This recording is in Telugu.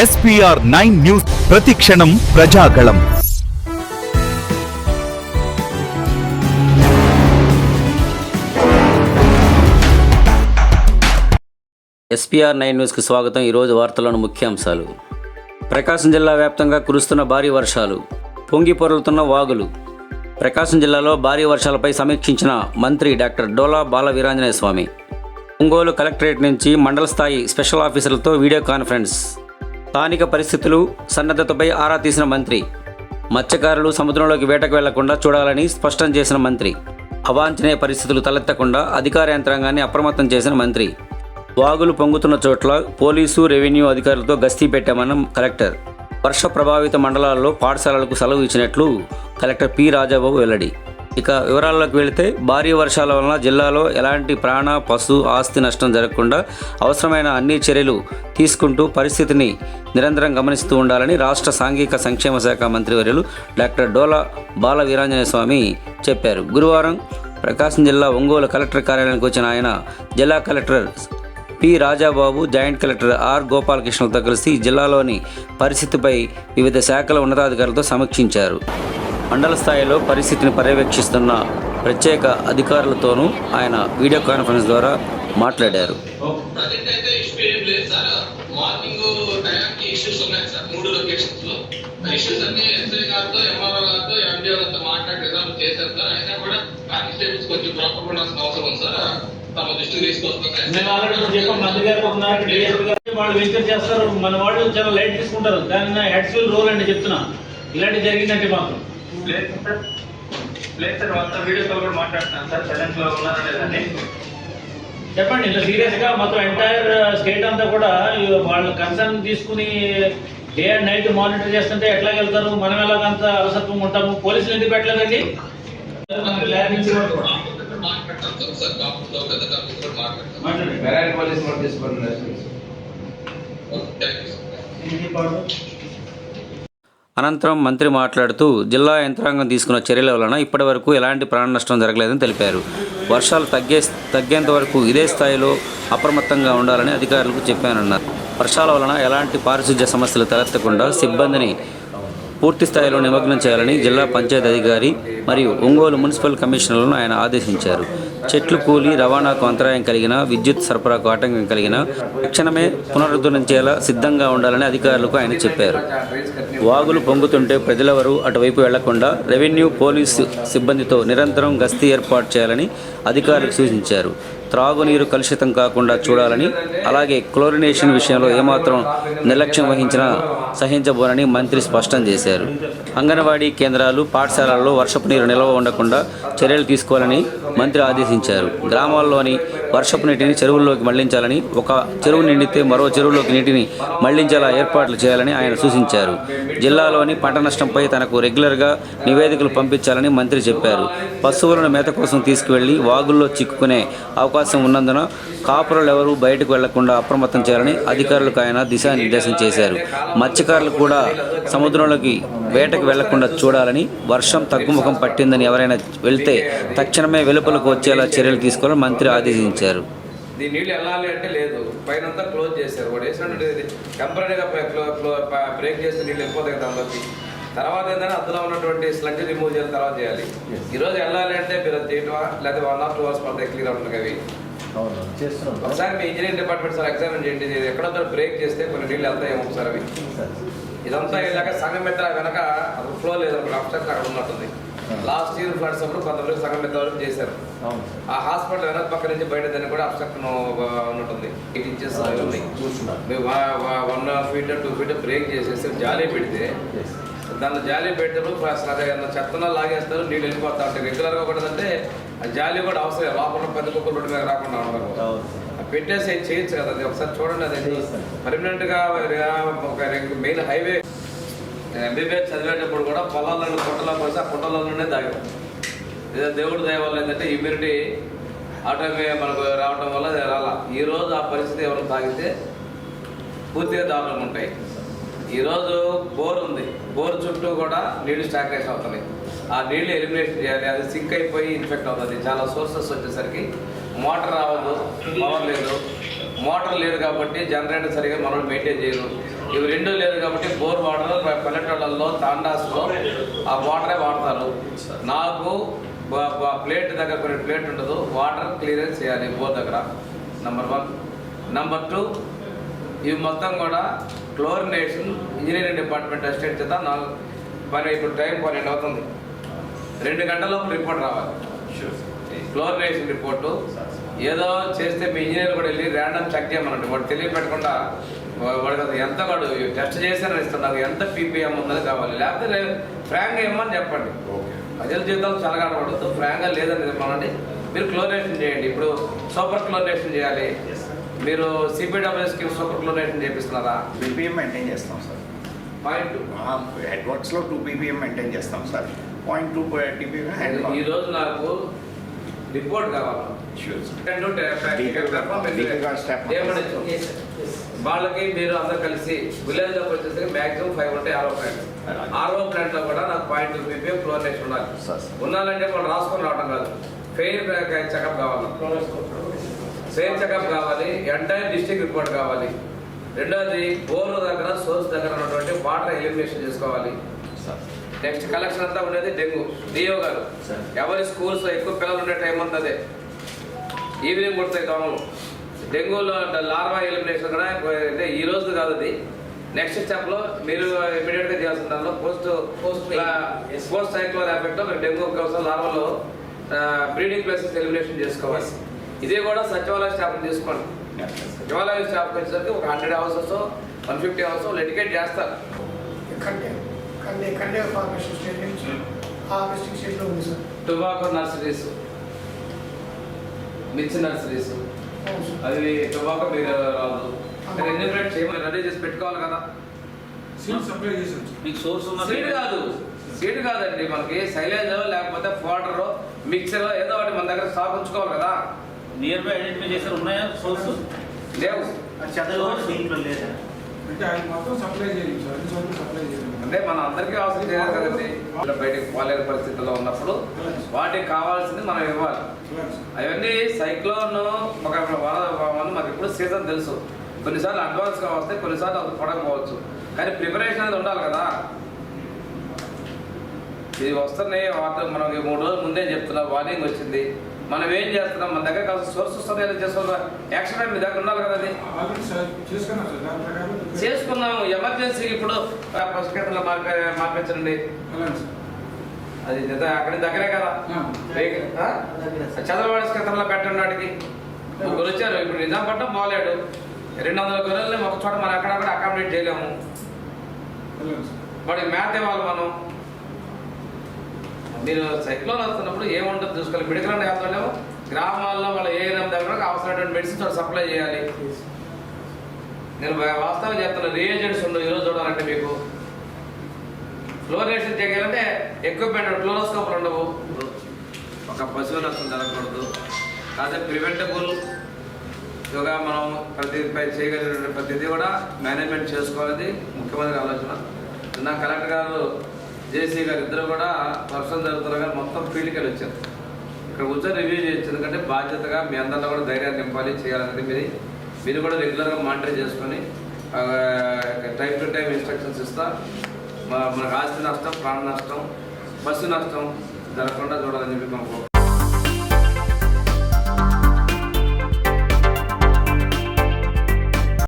ఎస్పీఆర్ నైన్ న్యూస్ ప్రతిక్షణం ప్రజాగళం. ఎస్పీఆర్ నైన్ న్యూస్కి స్వాగతం. ఈరోజు వార్తలను ముఖ్యాంశాలు. ప్రకాశం జిల్లా వ్యాప్తంగా కురుస్తున్న భారీ వర్షాలు పొంగి పొరలుతున్న వాగులు. ప్రకాశం జిల్లాలో భారీ వర్షాలపై సమీక్షించిన మంత్రి డాక్టర్ డోలా బాల స్వామి ఒంగోలు కలెక్టరేట్ నుంచి మండల స్థాయి స్పెషల్ ఆఫీసర్లతో వీడియో కాన్ఫరెన్స్. స్థానిక పరిస్థితులు సన్నద్ధతపై ఆరా తీసిన మంత్రి. మత్స్యకారులు సముద్రంలోకి వేటకు వెళ్ళకుండా చూడాలని స్పష్టం చేసిన మంత్రి. అవాంఛనీయ పరిస్థితులు తలెత్తకుండా అధికార యంత్రాంగాన్ని అప్రమత్తం చేసిన మంత్రి. వాగులు పొంగుతున్న చోట్ల పోలీసు రెవెన్యూ అధికారులతో గస్తీ పెట్టామన్న కలెక్టర్. వర్ష ప్రభావిత మండలాల్లో పాఠశాలలకు సెలవు ఇచ్చినట్లు కలెక్టర్ పి. రాజాబాబు వెల్లడి. ఇక వివరాల్లోకి వెళితే భారీ వర్షాల వలన జిల్లాలో ఎలాంటి ప్రాణ పశు ఆస్తి నష్టం జరగకుండా అవసరమైన అన్ని చర్యలు తీసుకుంటూ పరిస్థితిని నిరంతరం గమనిస్తూ ఉండాలని రాష్ట్ర సాంఘిక సంక్షేమ శాఖ మంత్రివర్యులు డాక్టర్ డోలా బాల వీరాంజనేయ స్వామి చెప్పారు. గురువారం ప్రకాశం జిల్లా ఒంగోలు కలెక్టర్ కార్యాలయానికి వచ్చిన ఆయన జిల్లా collector P Rajababu joint collector R గోపాలకృష్ణలతో కలిసి జిల్లాలోని పరిస్థితిపై వివిధ శాఖల ఉన్నతాధికారులతో సమీక్షించారు. మండల స్థాయిలో పరిస్థితిని పర్యవేక్షిస్తున్న ప్రత్యేక అధికారులతోనూ ఆయన వీడియో కాన్ఫరెన్స్ ద్వారా మాట్లాడారు. తమ దృష్టికి తీసుకొస్తాం వాళ్ళు వెంచర్ చేస్తారు. మన వాళ్ళు చాలా లైట్ తీసుకుంటారు. దాని హెడ్స్ఫుల్ రోల్ అండి చెప్తున్నా. ఇలాంటి జరిగిందంటే మాత్రం. లేదు సార్. లేదు సార్ వాళ్ళతో వీడియో కాల్ కూడా మాట్లాడుతున్నాను సార్. ప్రజెంట్లో ఉన్నారా లేదని చెప్పండి ఇలా సీరియస్గా మొత్తం ఎంటైర్ స్టేట్ అంతా కూడా వాళ్ళ కన్సర్న్ తీసుకుని డే అండ్ నైట్ మానిటర్ చేస్తుంటే ఎట్లా వెళ్తారు? మనం ఎలాగంత అలసత్వం ఉంటాము? పోలీసులు ఎందుకు పెట్టలేదండి మాట్లాడండి మెరైన్ పోలీస్ నోట్ తీసుకోండి థ్యాంక్ యూ సార్ ఇది పాడు. అనంతరం మంత్రి మాట్లాడుతూ జిల్లా యంత్రాంగం తీసుకున్న చర్యల వలన ఇప్పటివరకు ఎలాంటి ప్రాణ నష్టం జరగలేదని తెలిపారు. వర్షాలు తగ్గే తగ్గేంత వరకు ఇదే స్థాయిలో అప్రమత్తంగా ఉండాలని అధికారులకు చెప్పానన్నారు. వర్షాల వలన ఎలాంటి పారిశుధ్య సమస్యలు తలెత్తకుండా సిబ్బందిని పూర్తి స్థాయిలో నిమగ్నం చేయాలని జిల్లా పంచాయతీ అధికారి మరియు ఒంగోలు మున్సిపల్ కమిషనర్లను ఆయన ఆదేశించారు. చెట్లు కూలి రవాణాకు అంతరాయం కలిగిన విద్యుత్ సరఫరాకు ఆటంకం కలిగిన తక్షణమే పునరుద్ధరించేలా సిద్ధంగా ఉండాలని అధికారులకు ఆయన చెప్పారు. వాగులు పొంగుతుంటే ప్రజలెవరూ అటువైపు వెళ్ళకుండా రెవెన్యూ పోలీసు సిబ్బందితో నిరంతరం గస్తీ ఏర్పాటు చేయాలని అధికారులకు సూచించారు. త్రాగునీరు కలుషితం కాకుండా చూడాలని అలాగే క్లోరినేషన్ విషయంలో ఏమాత్రం నిర్లక్ష్యం వహించినా సహించబోనని మంత్రి స్పష్టం చేశారు. అంగన్వాడీ కేంద్రాలు పాఠశాలల్లో వర్షపు నీరు నిల్వ ఉండకుండా చర్యలు తీసుకోవాలని మంత్రి ఆదేశించారు. గ్రామాల్లోని వర్షపు నీటిని చెరువుల్లోకి మళ్ళించాలని ఒక చెరువు నిండితే మరో చెరువులోకి నీటిని మళ్ళించేలా ఏర్పాట్లు చేయాలని ఆయన సూచించారు. జిల్లాలోని పంట నష్టంపై తనకు రెగ్యులర్గా నివేదికలు పంపించాలని మంత్రి చెప్పారు. పశువులను మేత కోసం తీసుకువెళ్ళి వాగుల్లో చిక్కుకునే అవకాశం ఉన్నందున కాపురులు ఎవరూ బయటకు వెళ్ళకుండా అప్రమత్తం చేయాలని అధికారులకు ఆయన దిశానిర్దేశం చేశారు. మత్స్యకారులు కూడా సముద్రంలోకి వేటకు వెళ్ళకుండా చూడాలని వర్షం తగ్గుముఖం పట్టిందని ఎవరైనా వెళ్తే తక్షణమే వెలుపలకు వచ్చేలా చర్యలు తీసుకోవాలని మంత్రి ఆదేశించారు. దీని నీళ్ళు వెళ్ళాలి అంటే లేదు. పైన క్లోజ్ చేశారు. వాడు బ్రేక్ చేస్తే నీళ్ళు వెళ్ళిపోతాయి దానిలోకి తర్వాత ఏంటంటే అందులో ఉన్నటువంటి స్లగ్ రిమూవ్ చేయాలి తర్వాత చేయాలి. ఈ రోజు వెళ్ళాలి అంటే మీరు చేయటమా? లేకపోతే వన్ ఆర్ టూ అవర్స్ పడతాయి క్లియర్ అవుతుంది అవి. ఒకసారి మీ ఇంజనీరింగ్ డిపార్ట్మెంట్ సార్ ఎగ్జామిన్ చేయండి. ఎక్కడో బ్రేక్ చేస్తే కొన్ని నీళ్ళు వెళ్తాయేమో ఒకసారి అవి. ఇదంతా ఇలాగ సంఘం మెత్త వెనక అసలు ఫ్లో లేదు అక్కడ అక్కడ ఉన్నట్టుంది. లాస్ట్ ఇయర్ ఫ్లడ్స్ అప్పుడు కొంతవరకు సంఘం మెత్త వరకు చేశారు. ఆ హాస్పిటల్ వెనక పక్క నుంచి బయట దాన్ని కూడా అబ్స్ట్రక్ట్ ఉన్నట్టుంది. ఎయిట్ ఇంచెస్ ఉన్నాయి. One feet two feet break చేసేసి జాలీ పెడితే దాన్ని జాలీ అదే చెత్తన లాగేస్తారు నీళ్ళు వెళ్ళిపోతా ఉంటాయి. రెగ్యులర్గా కూడా అంటే ఆ జాలీ కూడా అవసరం లోపల పెద్ద కుక్కలు రోడ్డు మీద రాకుండా ఉండడం అది పెట్టేసి ఏం చేయొచ్చు కదా? అది ఒకసారి చూడండి అది. పర్మనెంట్గా ఒక మెయిన్ హైవే ఎంబీబీఎస్ చదివేటప్పుడు కూడా పొలాలను పుట్టలో పోసి ఆ పుట్టలలోనే తాగాం ఏదో దేవుడు దయ వల్ల ఏంటంటే ఇమ్యూనిటీ ఆటోమే మనకు రావడం వల్ల రాలా. ఈ రోజు ఆ పరిస్థితి ఎవరు తాగితే పూర్తిగా దారుణంగా ఉంటాయి. ఈరోజు బోర్ ఉంది. బోర్ చుట్టూ కూడా నీళ్ళు స్టాగ్నేషన్ అవుతున్నాయి. ఆ నీళ్ళు ఎలిమినేషన్ చేయాలి. అది సింక్ అయిపోయి ఇన్ఫెక్ట్ అవుతుంది. చాలా సోర్సెస్ వచ్చేసరికి మోటార్ రావద్దు పవర్ లేదు. మోటార్ లేదు కాబట్టి జనరేటర్ సరిగా మనం మెయింటైన్ చేయరు ఇవి రెండు లేదు కాబట్టి బోర్ వాటర్ పల్లెటూళ్ళల్లో తాండాస్లో ఆ వాటరే వాడతారు. నాకు ప్లేట్ దగ్గర కొన్ని ప్లేట్ ఉండదు. వాటర్ క్లియరెన్స్ చేయాలి బోర్ దగ్గర. నంబర్ వన్ నంబర్ టూ ఇవి మొత్తం కూడా క్లోరినేషన్ ఇంజనీరింగ్ డిపార్ట్మెంట్ అసిస్టెంట్ చేత నాకు పని ఇప్పుడు టైం పన్నెండు అవుతుంది. రెండు గంటల రిపోర్ట్ రావాలి. Chlorination report. ఏదో చేస్తే మీ ఇంజనీర్ కూడా వెళ్ళి ర్యాండమ్ చెక్ చేయమనండి. వాడు తెలియపెట్టకుండా వా- వాడికి అసలు ఎంత వాడు టెస్ట్ చేశారని ఇస్తాను నాకు ఎంత పీపీఎం ఉందని కావాలి. లేకపోతే ఫ్రాంక్గా ఇమ్మని చెప్పండి. ప్రజల జీవితాలు చలగాడబడద్దు ఫ్రాంక్గా లేదని చెప్పాలండి మీరు క్లోరినేషన్ చేయండి. ఇప్పుడు సూపర్ క్లోరినేషన్ చేయాలి. మీరు సిపిడబ్ల్యూఎస్కి సూపర్ క్లోరినేషన్ చేపిస్తున్నారా? పీపీఎం మెయింటైన్ చేస్తాం సార్ పాయింట్ హెడ్ వర్క్స్లో టూ పీపీఎం మెయింటైన్ చేస్తాం సార్ పాయింట్ టూ టీపీఎం ఈ రోజు నాకు రిపోర్ట్ కావాలి? టే- వాళ్ళకి మీరు అందరు కలిసి విలేజ్లోకి వచ్చేసరికి మాక్సిమం ఫైవ్ ఉంటాయి ఆరో ప్లాంట్ ఆరో ప్లాంట్లో కూడా నాకు పాయింట్ పీపీఎం ఫ్లోరినేషన్ ఉండాలి. Sir, sir. ఉండాలంటే వాళ్ళు రాసుకొని రావడం కాదు. ఫెయిర్ చెకప్ కావాలి? ఫెయిర్ చెకప్ కావాలి ఎంటైర్ డిస్ట్రిక్ట్ రిపోర్ట్ కావాలి. రెండోది బోర్ దగ్గర సోర్స్ దగ్గర ఉన్నటువంటి వాటర్ ఎలిమినేషన్ చేసుకోవాలి. నెక్స్ట్ కలెక్షన్ అంతా ఉండేది డెంగ్యూ. డిఓ గారు ఎవరి స్కూల్స్ ఎక్కువ పిల్లలు ఉండే టైం అదే ఈవినింగ్ కొడతాయి దోమలు. డెంగ్యూలో లార్వా ఎలిమినేషన్ కూడా అంటే ఈ రోజు కాదు అది. నెక్స్ట్ స్టెప్లో మీరు ఇమీడియట్గా చేయాల్సిన దానిలో post post post cyclone effect dengue కోసం లార్వాలో బ్రీడింగ్ ప్లేసెస్ ఎలిమినేషన్ చేసుకోవాలి. ఇది కూడా సచివాలయ స్టాఫ్ తీసుకోండి. సచివాలయ స్టాఫ్ వచ్చేసరికి ఒక hundred houses one fifty house educate చేస్తారు. కండే కండే కండే ఫార్మేషన్ స్టేట్ నుంచి ఆ డిస్ట్రిక్ట్ స్టేట్లో ఉంది సార్. Tobacco nurseries. మిర్చి నర్సరీస్. అది టొబాకో మీరు రాదు. కానీ ఎన్యూమరేట్ చేయమని రెడీ చేసి పెట్టుకోవాలి కదా. మీకు సోర్స్ ఉన్న సీడ్ కాదు. సీడ్ కాదండి మనకి సైలేజ్ లేకపోతే ఫోడర్ మిక్సర్ ఏదో ఒకటి మన దగ్గర స్టాక్ ఉంచుకోవాలి కదా. నియర్ బై ఐడెంటిఫై చేశారు ఉన్నాయా సోర్స్ లేవు. చదవాలి దీంట్లో లేదా? అంటే ఆయన మొత్తం సప్లై చేయాలి సార్ అన్ని చోట్ల సప్లై చేయాలి అంటే మన అందరికీ అవసరం చేయాలి కదండి. బయటకు పోలేని పరిస్థితుల్లో ఉన్నప్పుడు వాటికి కావాల్సింది మనం ఇవ్వాలి. అవన్నీ సైక్లోన్ ఒక వన మాకు ఎప్పుడు సీజన్ తెలుసు. కొన్నిసార్లు అడ్వాన్స్గా వస్తే కొన్నిసార్లు అది పడకపోవచ్చు కానీ ప్రిపరేషన్ అనేది ఉండాలి కదా. ఇది వస్తున్నాయి వాటర్ మనం ఈ మూడు రోజుల ముందే చెప్తున్నాం వార్నింగ్ వచ్చింది. మనం ఏం చేస్తున్నాం? మన దగ్గర కాస్త సోర్స్ వస్తుంది చేసుకోవాలి యాక్షన్ మీ దగ్గర ఉండాలి కదా అది. చేసుకున్నాము. ఎమర్జెన్సీ ఇప్పుడు పుస్తకంలో మార్పే మార్పించండి. అది అక్కడి దగ్గరే కదా? చంద్రబాబు క్షేత్రంలో పెట్టండి వాడికి ముగ్గురు వచ్చారు. ఇప్పుడు నిజాంపట్నం బాగాలేడు రెండు వందల గొర్రెల్ని ఒక చోట మనం ఎక్కడక్కడ అకామిడేట్ చేయలేము. వాడికి మ్యాథ్ ఇవ్వాలి మనం. మీరు సైక్లోన్ వస్తున్నప్పుడు ఏముంటుంది? చూసుకోవాలి. మెడికల్ అండ్ గ్రామాల్లో వాళ్ళ ఏ దగ్గర అవసరమైనటువంటి మెడిసిన్స్ వాళ్ళు సప్లై చేయాలి. నేను వాస్తవం చెప్తాను రియేజెంట్స్ ఉండవు ఈరోజు చూడాలంటే మీకు. ఫ్లోరేషన్ చేయాలంటే ఎక్విప్మెంట్ ఫ్లోరోస్కోప్లు ఉండవు. ఒక పశువు నష్టం జరగకూడదు. కాకపోతే ప్రివెంటబుల్ యోగా మనం ప్రతిపై చేయగలిగిన ప్రతిదీ కూడా మేనేజ్మెంట్ చేసుకోవాలది ముఖ్యమైన ఆలోచన. నా కలెక్టర్ గారు జేసీ గారు ఇద్దరు కూడా వర్షం జరుగుతున్నారు కానీ మొత్తం ఫీల్డ్కి వెళ్ళి వచ్చారు. ఇక్కడ కూర్చొని రివ్యూ చేయొచ్చు. ఎందుకంటే బాధ్యతగా మీ అందరిలో కూడా ధైర్యాన్ని నింపాలి చేయాలనేది మీరు మీరు కూడా రెగ్యులర్గా మానిటర్ చేసుకొని టైం టు టైం ఇన్స్ట్రక్షన్స్ ఇస్తా. మా- మనకు ఆస్తి నష్టం ప్రాణ నష్టం బస్సు నష్టం జరగకుండా చూడాలని చెప్పి మనకు